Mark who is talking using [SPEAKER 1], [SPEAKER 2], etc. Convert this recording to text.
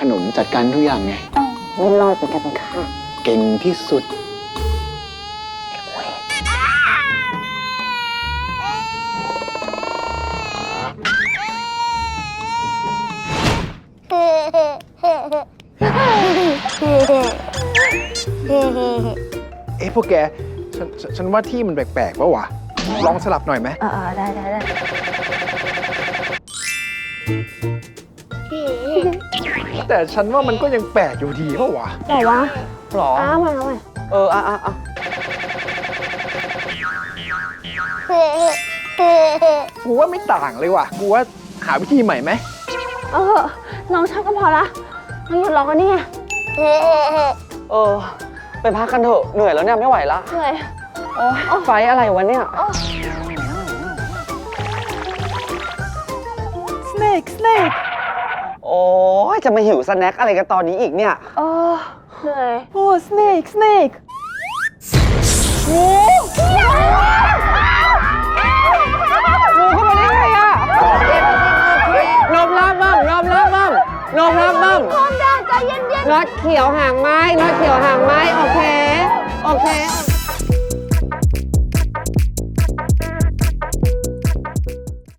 [SPEAKER 1] ขนุนจัดการทุกอย่างไง
[SPEAKER 2] ไม่รอดเหมือนกันค่ะ
[SPEAKER 1] เก่งที่สุด
[SPEAKER 3] เอ๊ะพวกแกฉันฉันฉันว่าที่มันแปลกๆปะวะ ลองสลับหน่อยไหม
[SPEAKER 2] เออได้ได้ได้
[SPEAKER 3] แต่ฉันว่ามันก็ยังแปลกอยู่ดีปะวะ
[SPEAKER 2] หรอวะ
[SPEAKER 4] หรอ
[SPEAKER 2] อ้าวมาเอามา
[SPEAKER 4] เอออะอะอะ
[SPEAKER 3] กูว่าไม่ต่างเลยว่ะ กูว่าหาวิธีใหม่ไหม
[SPEAKER 2] เออน้องชอบก็พอละน้องหยุดร้องกันนี่ไง
[SPEAKER 4] เออ ไปพักกันเถอะ เหนื่อยแล้วเนี่ย ไม่ไหวละ
[SPEAKER 2] เหนื่อย
[SPEAKER 4] โอ้ยไฟอะไรวะเนี่ย
[SPEAKER 2] snake
[SPEAKER 4] จะมาหิวสแน็คอะไรกันตอนนี้อีกเนี่ย
[SPEAKER 2] เออเหนื่อยโอ้ snake snake
[SPEAKER 4] งูเข้ามาได้ไงอะนมรับบ้างนมรับบ้างนมรับบ้าง
[SPEAKER 2] พร้อมได้ใจเย็น
[SPEAKER 4] น็อตเขียวหางไม้น็อตเขียวหางไม้ โอเค